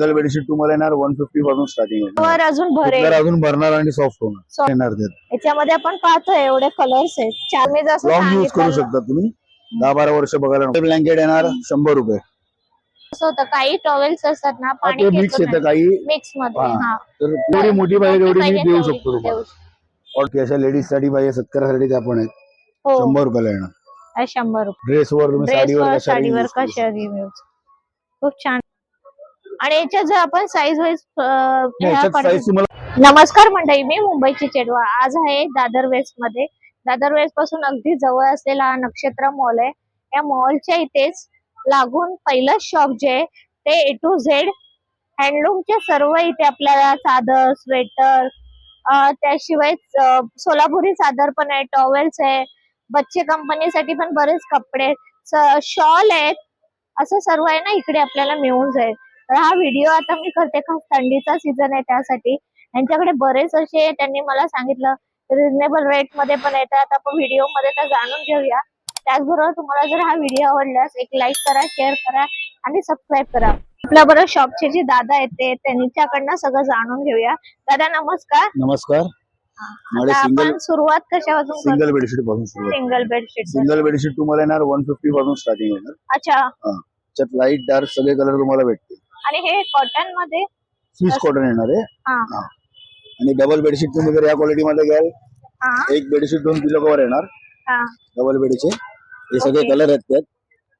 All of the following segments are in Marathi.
सिंगल बेडशीट तुम्हाला येणार वन फिफ्टी पासून स्टार्टिंग आहे वर अजून भरेल. अजून भरणार आणि सॉफ्ट होणार. येणार त्यात. याच्यामध्ये आपण पाहतोय एवढे कलर्स आहेत. चार मी जसं लॉंग यूज करू सांगितलं शकता तुम्ही. दहा बारा वर्ष बघायला ब्लँकेट येणार शंभर रुपये. होतं काही टॉवेल्स असतात ना हा, पाणी ते मिक्स येतं काही. मिक्समध्ये हा. हा. तर जेवढी मोठी पाहिजे तेवढी मी पाहिजे देऊ शकतो तुम्हाला. और अशा लेडीजसाठी पाहिजे सत्तरसाठी त्या पण आहेत. हो. शंभर रुपयाला येणार. शंभर रुपये. ड्रेसवर तुम्ही साडीवर ड्रेसवर कशा साडीवर रिव्ह्यूज खूप छान. आणि याच्यात जर आपण साईज वाईज नमस्कार मंडळी मी मुंबईची चेडवा. आज आहे दादर वेस्टमध्ये. दादर वेस्टपासून अगदी जवळ असलेला हा नक्षत्र मॉल आहे. या मॉलच्या इथेच लागून पहिलं शॉप जे आहे ते ए टू झेड हँडलूमचे सर्व इथे आपल्याला चादर स्वेटर त्याशिवाय सोलापुरी चादर पण आहे टॉवेल्स आहे बच्चे कंपनीसाठी पण बरेच कपडे शॉल आहेत. असं सर्व आहे ना इकडे आपल्याला मिळून जाईल तर हा व्हिडिओ आता मी करते. खास थंडीचा सीझन आहे त्यासाठी. यांच्याकडे बरेच असे त्यांनी मला सांगितलं. रिझनेबल रेटमध्ये पण येतात आपण व्हिडिओमध्ये तर जाणून घेऊया. त्याचबरोबर तुम्हाला जर हा व्हिडिओ आवडल्यास एक लाईक करा शेअर करा आणि सबस्क्राईब करा. आपल्या बरोबर शॉपचे जे दादा आहेत ते त्यांच्याकडनं सगळं जाणून घेऊया. दादा नमस्कार. नमस्कार. आता आपण सुरुवात कशापासून सिंगल बेडशीटपासून सिंगल बेडशीट सिंगल बेडशीट तुम्हाला येणार वन फिफ्टी पासून स्टार्टिंग येणार अच्छा. त्याच्यात लाइट डार्क सगळे कलर तुम्हाला भेटतील. आणि हे कॉटनमध्ये स्विच कॉटन येणार आहे. हा. हा. आणि डबल बेडशीट तुम्ही जर या क्वालिटी मध्ये घ्याल हा. एक बेडशीट दोन पिलो कवर येणार. हा. डबल बेडचे हे सगळे Okay. कलर आहेत त्यात.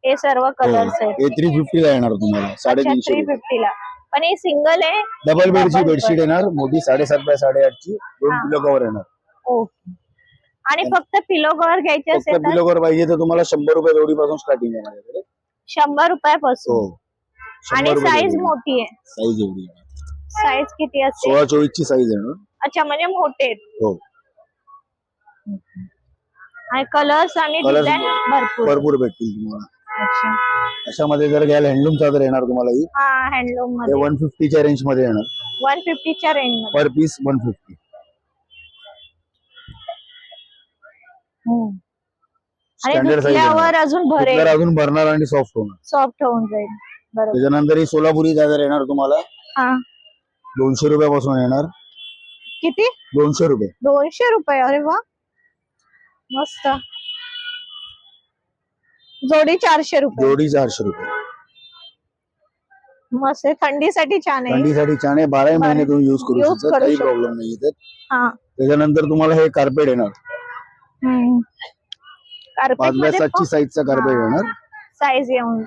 हे सर्व कलर्स आहेत. हे थ्री फिफ्टी ला येणार तुम्हाला. साडेतीनशे थ्री फिफ्टी ला. पण हे सिंगल आहे? डबल बेडची बेडशीट. येणार. मोठी साडेसात बाय साडेआठची दोन हा. पिलो कवर येणार. ओके आणि फक्त पिलो कव्हर घ्यायचे फक्त असेल तर? पिलो कवर पाहिजे तर तुम्हाला शंभर रुपये जोडी पासून स्टार्टिंग आहे माझ्याकडे. शंभर रुपयापासून. हो. आणि साईज मोठी आहे. साईज एवढी. साईज किती असते? सोळा चोवीस ची साईज येणार अच्छा म्हणजे मोठे आहेत. हो. आणि कलर्स आणि Colours डिझाईन भरपूर. भरपूर भेटतील तुम्हाला. अच्छा. अशामध्ये जर घ्यायला हँडलूम चादर येणार तुम्हाला ही? हा हँडलूम ते मध्ये. वन फिफ्टीच्या रेंजमध्ये येणार. वन फिफ्टीच्या रेंजमध्ये. पर पीस वन फिफ्टी हम्म. आणि स्टँडर्ड साईज धुतल्यावर अजून भरेल. अजून भरणार आणि सॉफ्ट होणार. सॉफ्ट होऊन जाईल. त्याच्यानंतर ही सोलापुरी चादर येणार तुम्हाला. हा. दोनशे रुपयापासून येणार. किती? दोनशे रुपये. दोनशे रुपये. अरे वा. मस्त. जोडी चारशे रुपये. जोडी चारशे रुपये. मस्त. आहे. थंडीसाठी छान आहे. थंडीसाठी छान आहे. बाराही महिने तुम्ही युज करू Use शकता. करू काही शकता. प्रॉब्लेम नाही हा. त्याच्यानंतर तुम्हाला हे कार्पेट येणार. कार्पेट पाच बायमध्ये सातची साईजचा कार्पेट येणार. साईज येऊन.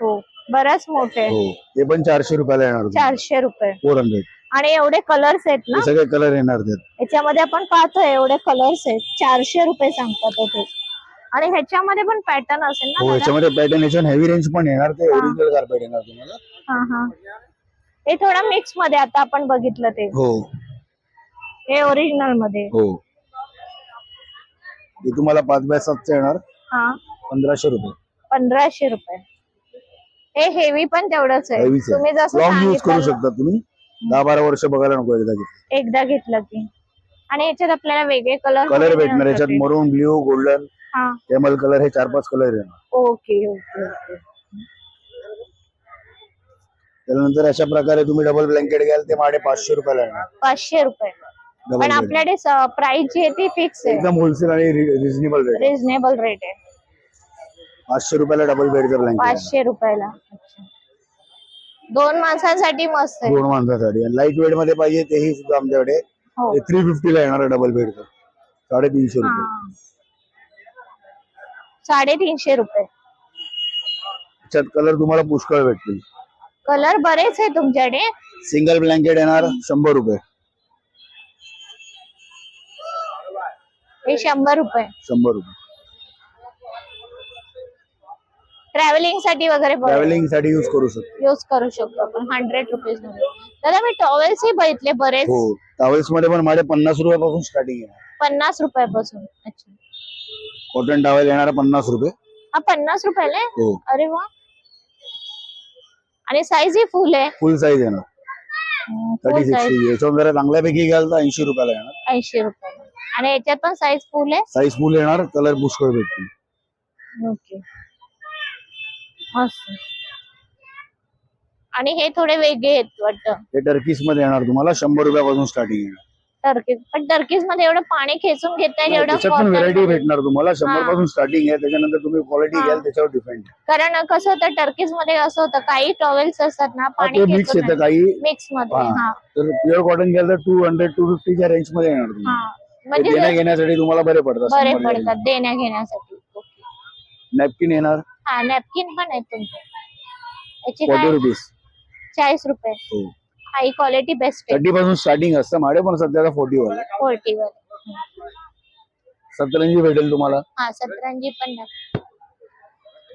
हो बराच मोठे. हो ते पण चारशे रुपयाला येणार चारशे रुपये. फोर हंड्रेड आणि एवढे कलर्स आहेत ना? हे सगळे कलर येणार त्यात याच्यामध्ये आपण पाहतोय एवढे कलर्स आहेत. चारशे रुपये सांगतात ते. आणि ह्याच्यामध्ये पण पॅटर्न असेल ना हो दादा? याच्यामध्ये पॅटर्न याच्यावर हेवी रेंज पण येणार ते. हा. ओरिजिनल कार्पेट येणार तुम्हाला. हा हा. हे थोडं मिक्समध्ये आता आपण बघितलं ते. हो. हे ओरिजिनलमध्ये. हो. हे तुम्हाला पाच बाय सातचं येणार. हा. पंधराशे रुपये. पंधराशे रुपये. हे हेवी पण तेवढंच आहे. हेवीच तुम्ही जसं लॉंग यूज करू सांगितलं शकता तुम्ही. दहा बारा वर्ष बघायला नको एकदा घेतलं. एकदा घेतलं की. आणि याच्यात आपल्याला वेगळे कलर कलर भेटणार याच्यात मरून ब्ल्यू गोल्डन हा. टेमल कलर हे चार पाच कलर येणार ओके ओके ओके त्यानंतर अशा प्रकारे तुम्ही डबल ब्लँकेट घ्याल ते माडे पाचशे रुपयाला येणार पाचशे रुपये. डबल पण आपल्याकडे प्राइस जी आहे ती फिक्स आहे. एकदम होलसेल आणि रिजनेबल रेट रिझनेबल रेट आहे. पाचशे रुपयाला डबल बेडचं ब्लँकेट पाचशे रुपयाला. अच्छा. दोन माणसांसाठी मस्त आहे. दोन माणसासाठी. लाइट वेटमध्ये पाहिजे तेही सुद्धा आमच्याकडे. हो. थ्री फिफ्टी ला येणार डबल बेडचं साडेतीनशे रुपये. हा. साडेतीनशे रुपये. त्याच्यात कलर तुम्हाला पुष्कळ भेटतील. कलर बरेच आहे तुमच्याकडे. सिंगल ब्लँकेट येणार शंभर रुपये. हे शंभर रुपये. शंभर रुपये. ट्रॅव्हलिंगसाठी वगैरे ट्रॅव्हलिंगसाठी युज करू शकतो. युज करू शकतो आपण. हंड्रेड रुपीजमध्ये. दादा मी टॉवेल्स ही बघितले बरेच. हो टॉवेल्समध्ये पण माझे पन्नास रुपयापासून स्टार्टिंग आहे. पन्नास रुपयापासून. अच्छा. कॉटन टॉवेल येणार पन्नास रुपये. हा पन्नास रुपयाला? आहे? हो. अरे वा. आणि साईज ही फुल आहे. फुल साईज येणार थर्टी सिक्स्टी याच्यावर जरा चांगल्यापैकी घ्याल तर ऐंशी रुपयाला येणार. ऐंशी रुपये आणि याच्यात पण साईज फुल आहे? साईज फुल येणार कलर पुष्कळ भेटतील ओके आणि हे थोडे वेगळे आहेत वाटतं. हे टर्कीसमध्ये येणार तुम्हाला शंभर रुपयापासून स्टार्टिंग येणार टर्कीज पण टर्कीजमध्ये एवढं पाणी खेचून घेता येईल एवढं त्याच्यात पण cotton व्हेरायटी. भेटणार तुम्हाला शंभर. पासून स्टार्टिंग आहे त्याच्यानंतर तुम्ही क्वालिटी. घ्याल त्याच्यावर डिपेंड कारण कसं होतं टर्कीजमध्ये असं होतं काही टॉवेल्स असतात ना पाणी ते मिक्स येतं काही मिक्समध्ये हा. हा. तर प्युअर कॉटन घ्याल तर टू हंड्रेड टू फिफ्टीच्या रेंजमध्ये येणार तुम्ही हा. ते म्हणजे देण्या घेण्यासाठी तुम्हाला बरे पडतात बरे पडतात देण्या. घेण्यासाठी. नॅपकिन येणार. हा नॅपकिन पण आहेत तुमचे. याची फोर्टी काय रुपीज चाळीस रुपये. हो. हाई क्वालिटी बेस्ट आहे. थर्टी पासून स्टार्टिंग असतं. माडे पण सध्याला फोर्टी वाले फोर्टी वर सतरंजी भेटेल तुम्हाला. हा सतरंजी पण.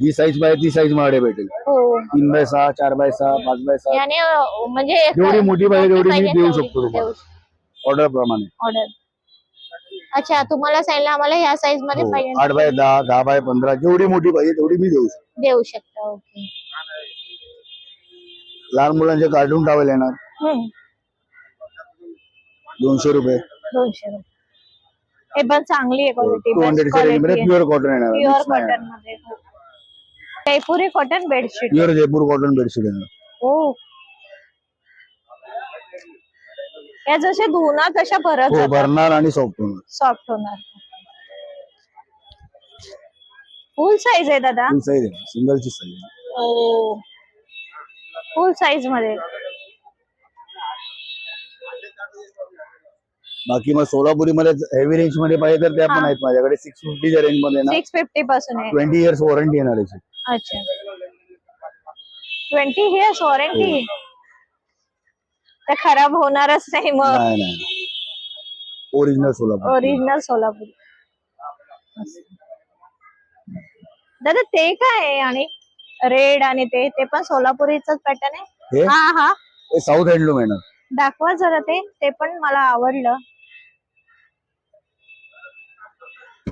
जी साईज पाहिजे ती साईज माडे भेटेल. हो. तीन बाय सहा चार बाय सहा पाच बाय सहा. याने अं, म्हणजे जेवढी मोठी पाहिजे तेवढी मी देऊ शकतो तुम्हाला. ऑर्डर प्रमाणे. ऑर्डर अच्छा तुम्हाला सांगितलं आम्हाला ह्या साईजमध्ये हो. पाहिजे आठ बाय दहा दहा बाय पंधरा जेवढी मोठी पाहिजे तेवढी मी देऊ शकतो. देऊ शकता ओके. लहान मुलांचे कार्टून टावेल येणार. हम्म. दोनशे रुपये. दोनशे रुपये. हे पण चांगली आहे क्वालिटी टू मध्ये प्युअर कॉटन येणार. प्युअर कॉटनमध्ये. जयपुरी cotton bedsheet pure Jaipur cotton bedsheet येणार. हो या जशा धुना तशा भरत हो जातात. भरणार आणि सॉफ्ट होणार. सॉफ्ट होणार. फुल साईज आहे दादा. फुल साईज आहे. सिंगलची साईज फुल साईजमध्ये. बाकी मग सोलापुरी मध्ये हेवी रेंजमध्ये पाहिजे तर त्या पण हा. आहेत माझ्याकडे. सिक्स फिफ्टीच्या रेंजमध्ये ना. सिक्स फिफ्टी पासून आहे. ट्वेंटी इयर्स वॉरंटी येणार याची अच्छा. ट्वेंटी हिअर्स वॉरंटी तर खराब होणारच नाही मग. नाही नाही ओरिजिनल सोलापूर. ओरिजिनल सोलापूर. दादा ते काय आहे? आणि रेड आणि ते ते पण सोलापुरीच पॅटर्न आहे? हे? हा हा. हे साऊथ हँडलूम येणार दाखवा जरा ते. ते पण मला आवडलं.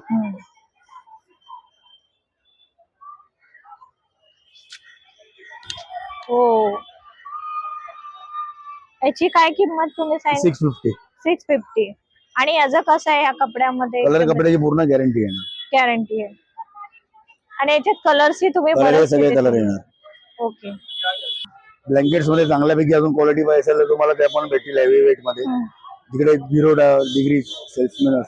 हम्म. हो. याची काय किंमत तुम्ही सांगितली? सिक्स फिफ्टी सिक्स फिफ्टी आणि याचं कसं आहे ह्या कपड्यामध्ये? कलर कपड्याची पूर्ण गॅरंटी येणार गॅरंटी आहे. आणि याच्यात कलर बरेच सगळे कलर येणार. ओके ब्लँकेट्समध्ये चांगल्यापैकी अजून क्वालिटी पाहिजे असेल तर तुम्हाला त्या पण भेटतील हेवी वेटमध्ये. तिकडे झिरो डिग्री सेल्समॅन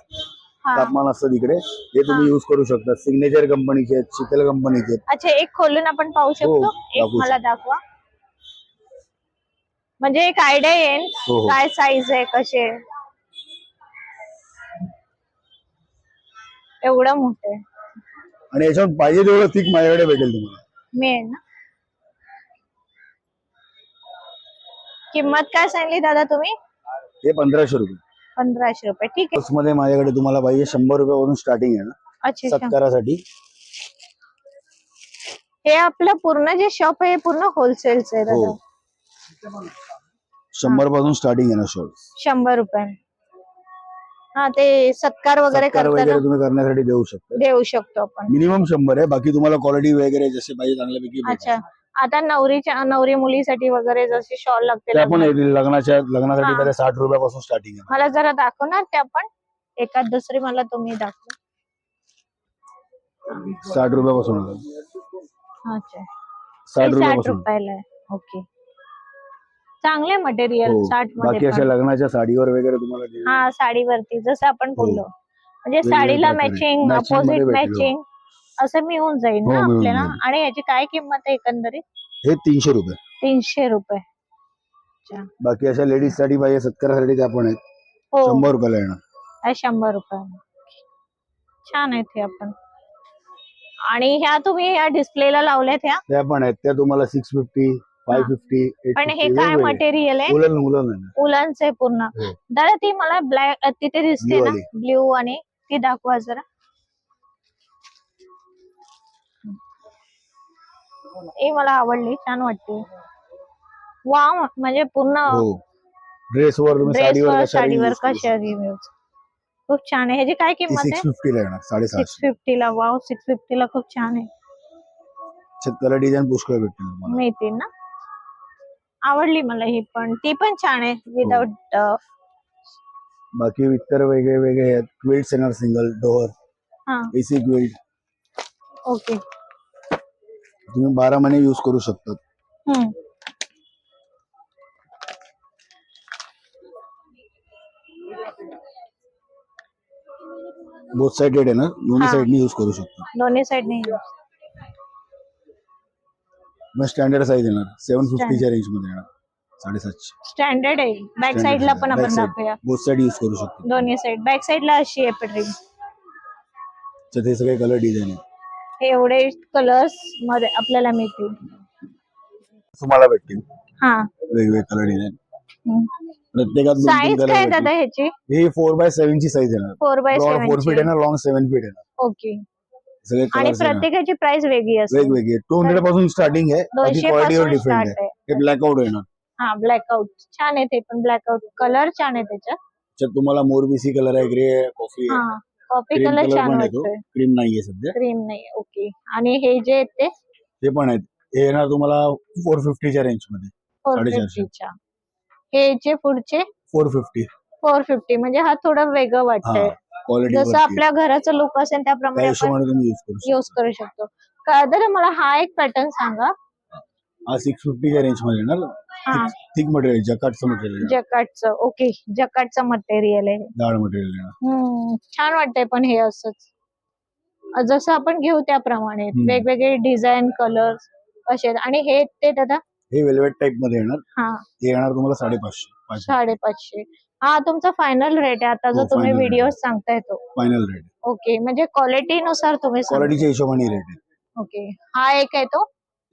हा. तापमान असतं तिकडे. हे तुम्ही युज करू शकता. सिग्नेचर कंपनीचे आहेत शीतल कंपनीचे आहेत. अच्छा एक खोलून आपण पाहू शकतो. हो, एक दाखवू मला दाखवा. म्हणजे एक आयडिया येईल. हो, हो. काय साईज आहे कसे एवढं मोठं आहे. आणि याच्यावर पाहिजे तेवढं थिक माझ्याकडे भेटेल तुम्हाला. मिळेल ना? किंमत काय सांगली दादा तुम्ही? हे पंधराशे रुपये. पंधराशे रुपये. ठीक आहे. मध्ये माझ्याकडे तुम्हाला पाहिजे शंभर रुपयावरून स्टार्टिंग आहे ना? अच्छा अच्छा. सत्कारासाठी. हे आपलं पूर्ण जे शॉप आहे हे पूर्ण होलसेलच आहे हो. दादा. शंभरपासून स्टार्टिंग आहे ना शॉर्ट शंभर रुपये. हा ते सत्कार वगैरे सत्कार वगैरे करताना तुम्ही करण्यासाठी देऊ शकता. देऊ शकतो आपण. मिनिमम शंभर आहे बाकी तुम्हाला क्वालिटी वगैरे जसे पाहिजे चांगल्यापैकी भेटेल. अच्छा. आता नवरीच्या नवरी मुलीसाठी वगैरे जसे शॉल लागते त्या पण लग्नात. येतील लग्नाच्या लग्नासाठी हा. साठ रुपयापासून स्टार्टिंग आहे. मला जरा दाखवणार त्या पण. एकाच दुसरी मला तुम्ही दाखवा. साठ रुपयापासून आहे. अच्छा. साठ ते साठ रुपयापासून रुपयाला आहे. ओके. चांगले मटेरियल हो. साठ बाकी मध्ये अशा पण. लग्नाच्या साडीवर वगैरे तुम्हाला हा साडीवरती जसं आपण बोललो. म्हणजे वेगवेगळ्या साडीला प्रकारे. मॅचिंग Matching अपोजिट भेटेल. मॅचिंग असं मिळून जाईल हो, ना मिळून आपल्याला? जाईल. आणि याची काय किंमत आहे एकंदरीत? हे तीनशे रुपये. तीनशे रुपये. बाकी अशा लेडीजसाठी पाहिजे सत्कारासाठी त्या पण आहेत. हो. शंभर रुपयाला येणार. आहे शंभर रुपये. छान आहेत हे आपण आणि ह्या तुम्ही ह्या डिस्प्लेला लावल्यात ह्या? त्या पण आहेत. त्या तुम्हाला सिक्स फिफ्टी फाय. फिफ्टी पण हे काय मटेरियल आहे? उलन उलन आहे उलनचे पूर्ण. हो. दादा ती मला ब्लॅक तिथे दिसते ना. ब्ल्यू आणि ती दाखवा जरा. ही मला आवडली छान वाटते वा म्हणजे पूर्ण ड्रेस वर ड्रेसवर साडीवर कशा use. खूप छान आहे. ह्याची काय किंमत सिक्स आहे फिफ्टी ला येणार सिक्स फिफ्टी ला वाव सिक्स फिफ्टी ला खूप छान आहे. डिझाईन पुष्कळ भेटतील तुम्हाला. मिळते ना? आवडली मला ही पण ती पण छान आहे हो. विदाउट बाकी इतर वेगळे वेगळे आहेत क्विल्ट येणार सिंगल डोअर हा. AC quilt okay. तुम्ही बारा महिने युज करू शकतात. हम्म. बोथ साइडेड आहे ना? दोन्ही हा. साईडनी युज करू शकतो. दोन्ही साईडने मग स्टँडर्ड साईज येणार. सेव्हन फिफ्टीच्या रेंजमध्ये येणार. साडेसातशे. स्टँडर्ड आहे. बॅक साईडला पण आपण दाखवूया. बोथ साईड युज करू शकतो. दोन्ही साईड बॅक साईडला अशी आहे पटरी. त्याच्यात हे सगळे कलर डिझाईन आहे हे एवढे कलर्समध्ये आपल्याला मिळतील. तुम्हाला भेटतील. हा. वेगवेगळे कलर डिझाईन प्रत्येकात साईज काय भेटतील. दादा ह्याची? हे फोर बाय सेव्हन ची साईज येणार. Four by four feet seven येणार लॉंग सेव्हन फीट येणार ओके सगळे आणि प्रत्येकाची प्राइस वेगळी असते. वेगवेगळे. टू हंड्रेडपासून स्टार्टिंग आहे बाकी दोनशे क्वालिटीवर पासून आहे. हे ब्लॅकआउट येणार. हा ब्लॅकआउट छान आहे ते पण ब्लॅकआउट कलर छान आहे त्याच्यात. त्याच्यात तुम्हाला मोरबीसी कलर आहे ग्रे आहे कॉफी हा आहे कॉफी क्रीम कलर कलर छान पण येतो वाटतोय. क्रीम नाहीये सध्या. क्रीम नाही ओके आणि हे जे आहेत ते? ते पण आहेत. हे येणार तुम्हाला फोर फिफ्टीच्या रेंजमध्ये. फोर साडेचारशे. फिफ्टीच्या हे जे पुढचे? फोर फिफ्टी फोर फिफ्टी म्हणजे हा थोडं वेगळं हा. वाटतंय क्वालिटी जसं आपल्या घराचं लुक असेल त्या त्याप्रमाणे आपण युज करू शकता. तर मला? हा एक पॅटर्न सांगा. हा सिक्स फिफ्टीच्या रेंजमध्ये येणार. हा. थिक मटेरियल जकाटचं मटेरियल जकाटचं. ओके जकाटचं मटेरियल आहे. जाड मटेरियल येणार. छान वाटतंय पण हे असंच. जसं आपण घेऊ त्याप्रमाणे. वेगवेगळे डिझाईन कलर असे. आणि हे ते दादा? हे वेल्वेट टाईपमध्ये येणार. हा. हे येणार तुम्हाला साडेपाचशे पाचशे. साडेपाचशे. हा तुमचा फायनल रेट आहे. आता जो हो, तुम्ही final व्हिडिओ rate. सांगताय तो. फायनल रेट ओके म्हणजे क्वालिटी नुसार तुम्ही. क्वालिटीच्या हिशोबाने रेट आहे. ओके हा एक आहे तो?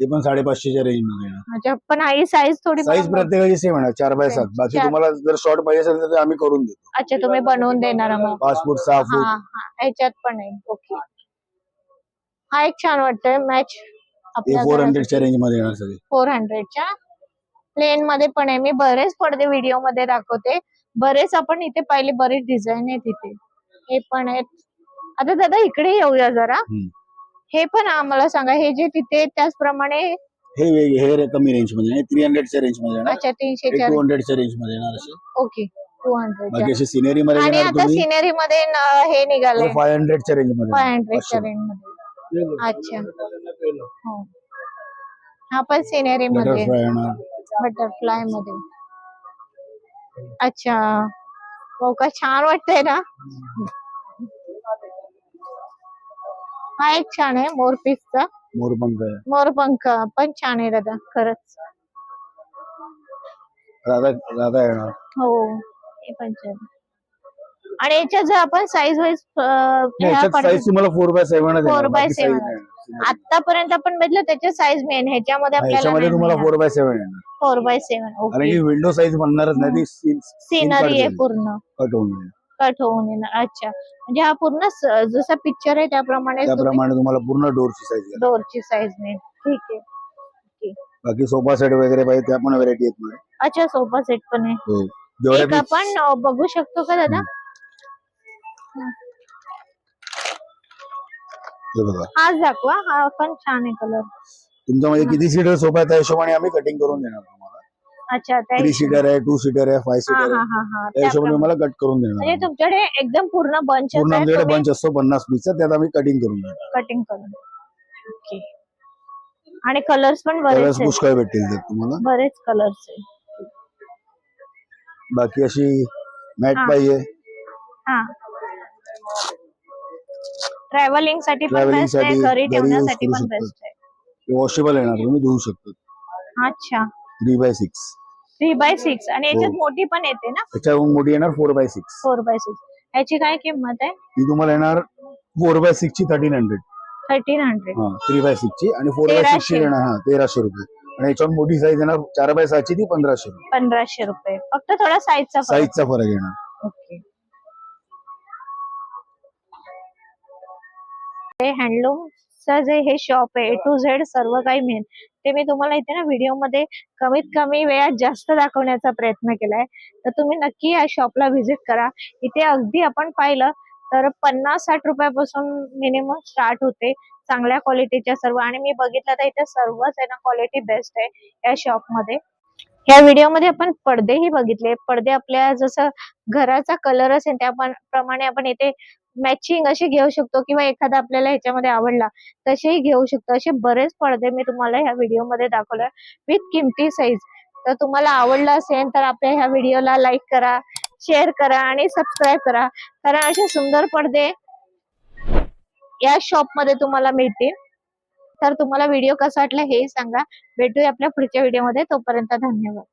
ते पण साडेपाचशेच्या रेंजमध्ये येणार अच्छा पण ही साईज थोडी साईज प्रत्येकाची सेम येणार चार बाय सात. बाकी चार. तुम्हाला जर शॉर्ट पाहिजे असेल तर ते आम्ही करून देतो. अच्छा तुम्ही बनवून देणार मग. पाच फूट सहा हा फूट हा. ह्याच्यात पण आहे. ओके हा एक छान वाटतोय. मॅच हे फोर हंड्रेडच्या रेंजमध्ये येणार सगळे. फोर हंड्रेडच्या प्लेन मध्ये पण आहे. मी बरेच पडदे व्हिडिओमध्ये दाखवते. बरेच आपण इथे पाहिले बरेच डिझाईन आहेत इथे. हे पण आहेत. आता दादा इकडे येऊया जरा. हे पण आम्हाला सांगा हे जे तिथे त्याचप्रमाणे हे वेगळे हे रे- कमी रेंजमध्ये थ्री हंड्रेडच्या रेंजमध्ये येणार. अच्छा तीनशे चार टू हंड्रेडच्या रेंजमध्ये येणार असे. ओके टू हंड्रेड बाकी असे सिनेरी मध्ये आणि येणार आता तुम्ही. सिनेरी मध्ये न- हे निघालंय. फाय हंड्रेडच्या रेंजमध्ये फाय येणार. हंड्रेडच्या पाचशे. रेंजमध्ये. अच्छा. हो. हा पण सिनेरी मध्ये. बटरफ्लाय येणार. बटरफ्लायमध्ये. अच्छा. हो का? छान वाटतंय ना? हा एक छान आहे मोरपीसचा मोरपंख आहे. मोरपंख पण छान आहे दादा खरंच. राधा राधा येणार. हो हे पण छान आणि याच्यात जर आपण साईज वाईज नाही, याच्यात साईज तुम्हाला four by seven Four by seven. आतापर्यंत आपण बघितलं त्याच्या साईज मेन ह्याच्यामध्ये आपल्याला याच्यामध्ये तुम्हाला फोर बाय सेव्हन येणार. फोर बाय सेव्हन कारण ओके विंडो साईज बनणारच नाही ती सिनरी आहे पूर्ण. कट होऊन जाईल. कट होऊन येणार अच्छा. म्हणजे हा पूर्ण स- जसा पिक्चर आहे त्याप्रमाणे त्याप्रमाणे तुम्हाला पूर्ण डोरची साईज डोरची साईज नाही ठीक आहे. बाकी सोफा सेट वगैरे पाहिजे त्या पण व्हरायटी आहेत मध्ये. अच्छा सोफा सेट पण आहे. हो. जेवढ्या आपण अ, बघू शकतो का दादा? हे बघा. हाच दाखवा हा पण छान आहे कलर तुमच्यामध्ये किती सीटर सोफा आहे त्या हिशोबाने आम्ही कटिंग करून देणार तुम्हाला. अच्छा त्या थ्री सीटर आहे टू सीटर आहे फाय हा सीटर हा आहे हा हा. त्या हिशोबाने त्याप्रमाणे. कट करून देणार म्हणजे. तुमच्याकडे एकदम पूर्ण बंच पूर्ण आमच्याकडे बंच असतो पन्नास पीसचा त्यात आम्ही कटिंग करून देणार कटिंग करून ओके आणि कलर्स पण बरेच आहेत. पुष्कळ भेटतील त्यात तुम्हाला. बरेच कलर्स आहे बाकी अशी मॅट हा. पाहिजे. हा. ट्रॅव्हलिंगसाठी पण Travelling बेस्ट आहे साठी, घरी घरी ठेवण्यासाठी पण बेस्ट आहे. वॉशेबल येणार तुम्ही धुवू शकता. अच्छा. Three by six three by six आणि याच्यात हो. मोठी पण येते ना? त्याच्याहून मोठी येणार four by six four by six याची काय किंमत आहे? ती तुम्हाला येणार फोर बाय सिक्स ची थर्टीन हंड्रेड थर्टीन हंड्रेड हा थ्री बाय सिक्स ची आणि फोर बाय सिक्स ची तेराशे. येणार हा तेराशे रुपये. आणि याच्यावर मोठी साईज येणार चार बाय सहाची ती पंधराशे रुपये. पंधराशे रुपये. फक्त थोडा साईजचा फरक. साईजचा फरक येणार. ओके हँडलूमचं जे हे शॉप आहे ए टू झेड सर्व काही मिळेल. ते मी तुम्हाला इथे ना व्हिडिओमध्ये कमीत कमी वेळात जास्त दाखवण्याचा प्रयत्न केलाय. तर तुम्ही नक्की या शॉपला व्हिजिट करा. इथे अगदी आपण पाहिलं तर पन्नास साठ रुपयापासून मिनिमम स्टार्ट होते चांगल्या क्वालिटीच्या सर्व. आणि मी बघितलं तर इथे सर्वच आहे ना क्वालिटी बेस्ट आहे या शॉपमध्ये या व्हिडिओमध्ये आपण पडदेही बघितले. पडदे आपल्या जसं घराचा कलर असेल त्या प्रमाणे आपण इथे मॅचिंग असे घेऊ शकतो किंवा एखादा आपल्याला ह्याच्यामध्ये आवडला तसेही घेऊ शकतो. असे बरेच पडदे मी तुम्हाला ह्या व्हिडिओमध्ये दाखवले विथ किमती साईज तर तुम्हाला आवडला असेल तर आपल्या ह्या व्हिडिओला लाईक करा शेअर करा आणि सबस्क्राईब करा. कारण असे सुंदर पडदे या शॉपमध्ये तुम्हाला मिळतील. तर तुम्हाला व्हिडिओ कसा वाटला हेही सांगा. भेटूया आपल्या पुढच्या व्हिडिओमध्ये तोपर्यंत धन्यवाद.